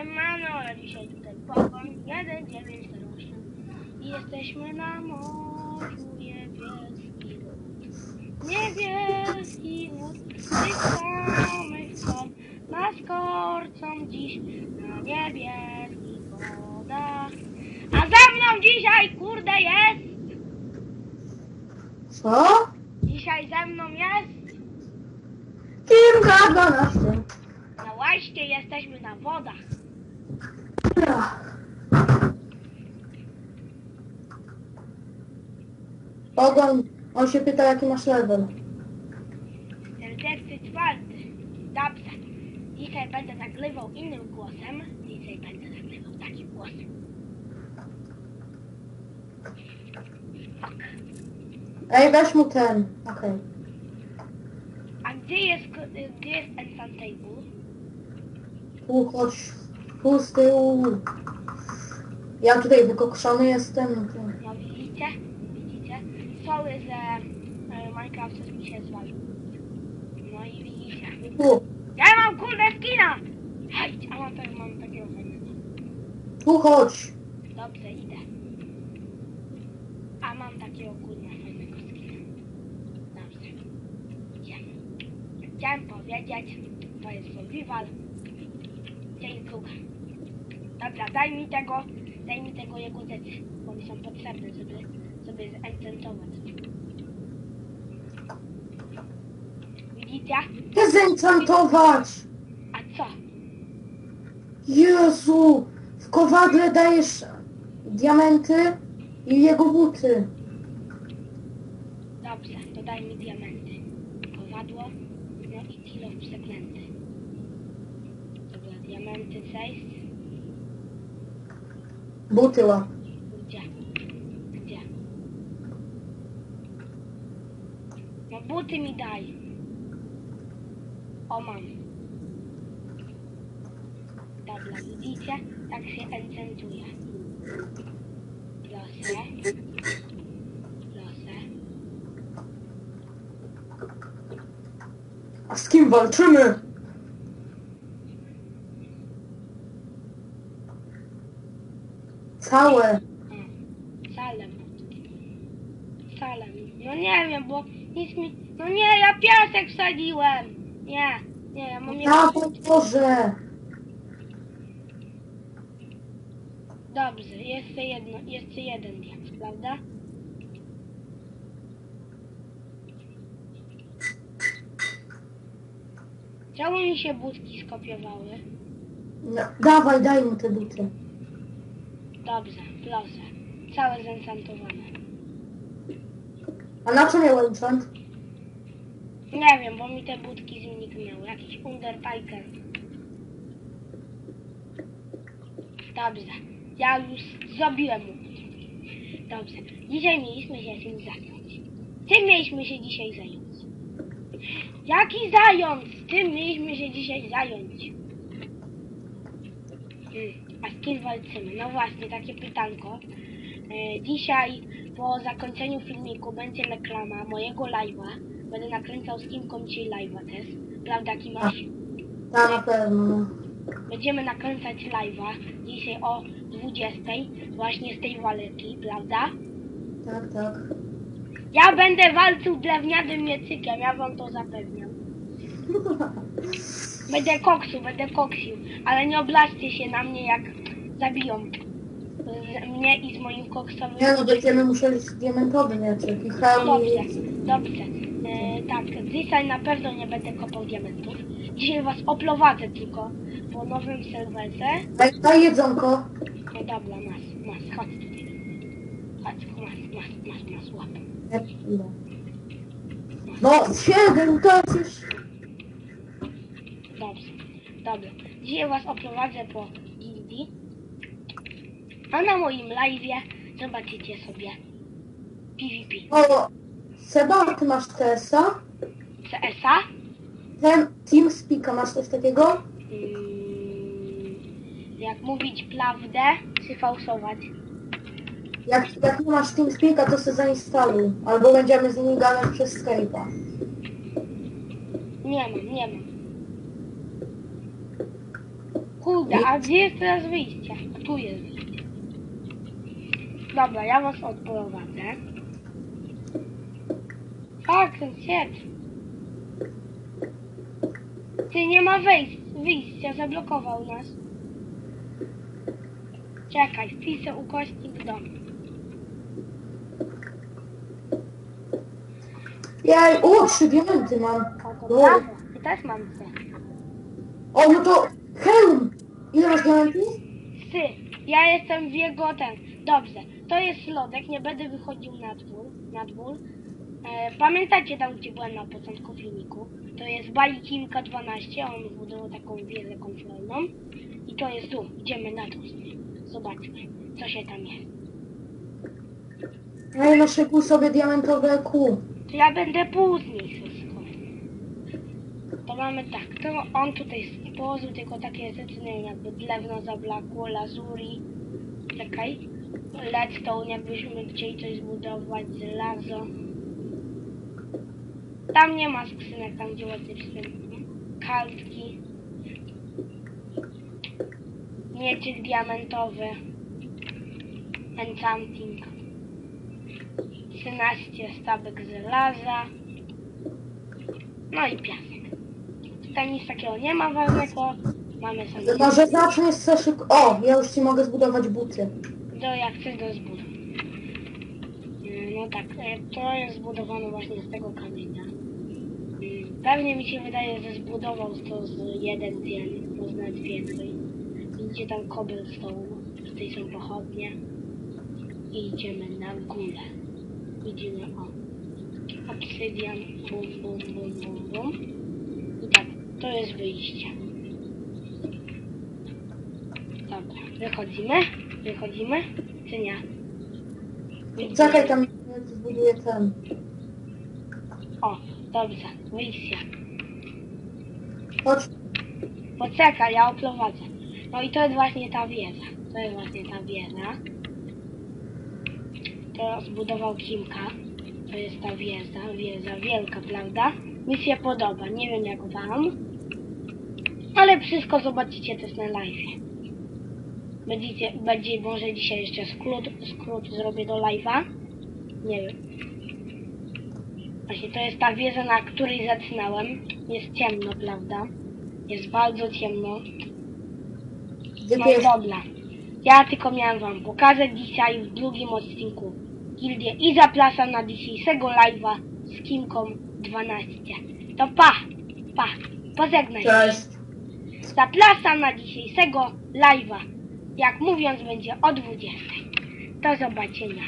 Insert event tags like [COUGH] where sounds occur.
Siemano, a dzisiaj tutaj pogoń 1948 i jesteśmy na morzu niebieski lód. Niebieski lód tych samych stron nas korcą dziś na niebieskich wodach. A ze mną dzisiaj kurde jest, Co? dzisiaj ze mną jest, Kilka dwanaście. na łaście jesteśmy na wodach. Ogon, on się pyta jaki masz level. 44. Dobrze. Dzisiaj będę nagrywał innym głosem. Dzisiaj będę nagrywał takim głosem. Ej, weź mu ten. Okej. A gdzie jest, ko- gdzie jest Enchant Table? Tu chodź. Z tyłu. Ja tutaj wykokszony jestem. No to... No widzicie? Widzicie? Sorry, że e, Minecraft coś mi się zwalił. No i widzicie. Tu. Ja mam kurde skina! Hej, a mam, tak, mam takiego fajnego. Tu chodź. Dobrze, idę. A mam takiego kurwa fajnego skina. Dobrze. Idziemy. Chciałem powiedzieć, to jest survival. Dzień kruka. Dobra, daj mi tego, daj mi tego jego rzeczy, bo mi są potrzebne, żeby, żeby zenchantować. Widzicie? Chcę zenchantować. A co? Jezu. W kowadle dajesz diamenty i jego buty. Dobrze, to daj mi diamenty. Kowadło, no i kilo przeklęty. Dobra, diamenty 6. Buty łap. Gdzie? Gdzie? No buty mi daj. O mam. Dobra, widzicie? Tak się enchantuje. Proszę. Proszę. A z kim walczymy? Całe. Salem. Salem. No nie wiem, bo nic mi... No nie, ja piasek wsadziłem. Nie, nie, ja mam Na podporze. Dobrze, jeszcze jedno, jeszcze jeden diaks, prawda? Czemu mi się budki skopiowały? No, dawaj, daj mu te buty. Dobrze, proszę. Całe zenchantowane. A na co miał enchant? Nie wiem, bo mi te budki zniknęły. Jakiś Undertaker. Dobrze. Ja już zrobiłem mu. Dobrze. Dzisiaj mieliśmy się tym zająć. Tym mieliśmy się dzisiaj zająć. Jaki zając? Tym mieliśmy się dzisiaj zająć. Hmm. A z kim walczymy? No właśnie, takie pytanko. E, dzisiaj po zakończeniu filmiku będzie reklama mojego live'a. Będę nakręcał z Kimką dzisiaj live'a też. Prawda Kimaś? Ta na pewno. no. Będziemy nakręcać live'a dzisiaj o 20 właśnie z tej walki, prawda? Tak, tak. Ja będę walczył drewnianym miecykiem, ja wam to zapewniam. [LAUGHS] Będę koksu, będę koksił, ale nie oblaczcie się na mnie jak zabiją z- mnie i z moim koksowym Nie no, będziemy musieli diamentowy mieczek i hełm Dobrze, i... dobrze. E, tak, dzisiaj na pewno nie będę kopał diamentów. Dzisiaj was oprowadzę tylko po nowym serwerze. Daj, daj jedzonko. No dobra, masz, masz, chodź tutaj. Chodź, masz, masz, masz, masz, łap. No, siedem, to już... Dobrze, dobra. Dzisiaj was oprowadzę po gildii. A na moim live'ie zobaczycie sobie PvP. O, Seba, ty masz TS-a? CS-a. Ten TeamSpeak'a, masz coś takiego? Mm, jak mówić prawdę, czy fałszować. Jak, jak nie masz TeamSpeak'a, to sobie zainstaluj. Albo będziemy z nimi gadać przez Skype'a. Nie mam, nie mam. Kurde, a gdzie jest teraz wyjście? A tu jest wyjście. Dobra, ja was odprowadzę. Tak, siedź. Ty nie ma wejść, wyjścia, zablokował nas. Czekaj, wpiszę ukośnik dom. Jej, o, trzy diamenty mam. O, to O. I też mam o, no to hełm. Ile masz diamentów? Ty, ja jestem w jego ten. Dobrze, to jest lodek, nie będę wychodził na dwór. Na dwór. E, pamiętacie tam, gdzie byłem na początku filmiku? To jest Balikimka 12, on zbudował taką wieżę kontrolną. I to jest tu, idziemy na dół. Zobaczmy, co się tam jest. No szykuj sobie diamentowe kół. To ja będę później wszystko. To mamy tak, to on tutaj stworzył tylko takie rzeczy, nie jakby drewno zablakło, lazuri. Czekaj. Redstone, jakbyśmy chcieli coś zbudować, żelazo. Tam nie ma skrzynek, tam gdzie przystępne. Kartki. Mieczyk diamentowy. Enchanting. 13 stabek żelaza. No i piasek. Tutaj nic takiego nie ma ważnego. Mamy sobie... Może zaczniesz se szyk... O, ja już ci mogę zbudować buty. Do jak chcesz do zbudow. No tak, e, to jest zbudowane właśnie z tego kamienia. Mm, Pewnie mi się wydaje, że zbudował to z jeden dzień, może nawet więcej. Widzicie tam cobblestone, tutaj są pochodnie. I idziemy na górę. Widzimy o. Obsydian, bum, bum, bum, bum, bum. To jest wyjście. Dobra, wychodzimy? Wychodzimy? Czy nie? Czekaj, tam zbuduję ten. O, dobrze, wyjście. Chodź. Poczekaj, ja oprowadzę. No i to jest właśnie ta wieża. To jest właśnie ta wieża. To zbudował Kimka. To jest ta wieża, wieża wielka, prawda? Mi się podoba, nie wiem jak wam. Ale wszystko zobaczycie też na live. Będziecie, będzie może dzisiaj jeszcze skrót, skrót zrobię do live'a. Nie wiem. Właśnie to jest ta wieża, na której zaczynałem. Jest ciemno, prawda? Jest bardzo ciemno. No dobra. Ja tylko miałem wam pokazać dzisiaj w drugim odcinku gildię i zapraszam na dzisiejszego live'a z Kimką 12. To pa! Pa! Pożegnaj. Cześć. Zapraszam na dzisiejszego live'a. Jak mówiąc będzie o 20. Do zobaczenia.